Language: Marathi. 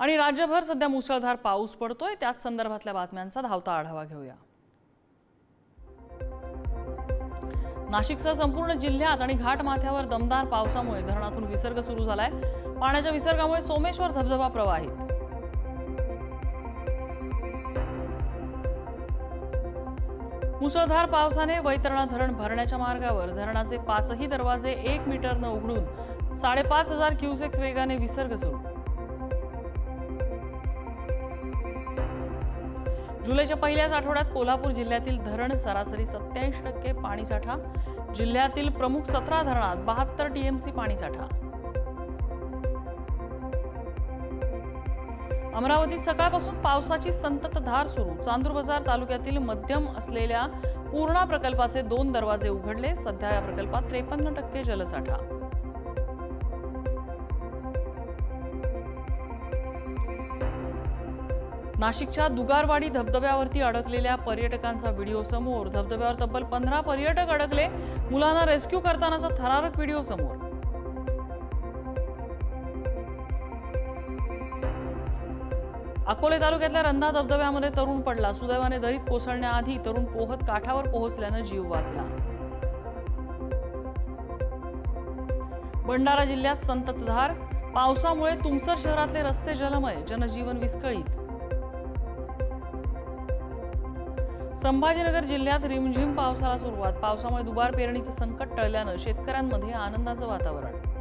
आणि राज्यभर सध्या मुसळधार पाऊस पडतोय. त्याच संदर्भातल्या बातम्यांचा धावता आढावा घेऊया. नाशिकसह संपूर्ण जिल्ह्यात आणि घाटमाथ्यावर दमदार पावसामुळे धरणातून विसर्ग सुरू झालाय. पाण्याच्या विसर्गामुळे सोमेश्वर धबधबा प्रवाहित. मुसळधार पावसाने वैतरणा धरण भरण्याच्या मार्गावर धरणाचे पाचही दरवाजे एक मीटरनं उघडून साडेपाच हजार क्युसेक्स वेगाने विसर्ग सुरू. जुलैच्या पहिल्याच आठवड्यात कोल्हापूर जिल्ह्यातील धरण सरासरी सत्याऐंशी टक्के पाणीसाठा जिल्ह्यातील प्रमुख सतरा धरणात बहात्तर टीएमसी पाणीसाठा अमरावतीत सकाळपासून पावसाची संततधार सुरू. चांदूर बाजार तालुक्यातील मध्यम असलेल्या पूर्णा प्रकल्पाचे दोन दरवाजे उघडले. सध्या या प्रकल्पात त्रेपन्न टक्के जलसाठा. नाशिकच्या दुगारवाडी धबधब्यावरती अडकलेल्या पर्यटकांचा व्हिडिओ समोर. धबधब्यावर तब्बल पंधरा पर्यटक अडकले. मुलांना रेस्क्यू करतानाचा थरारक व्हिडिओ समोर. अकोले तालुक्यातल्या रंधा धबधब्यामध्ये तरुण पडला. सुदैवाने दरीत कोसळण्याआधी तरुण पोहत काठावर पोहोचल्यानं जीव वाचला. भंडारा जिल्ह्यात संततधार. पावसामुळे तुमसर शहरातले रस्ते जलमय. जनजीवन विस्कळीत. संभाजीनगर जिल्ह्यात रिमझिम पावसाला सुरुवात. पावसामुळे दुबार पेरणीचं संकट टळल्यानं शेतकऱ्यांमध्ये आनंदाचं वातावरण.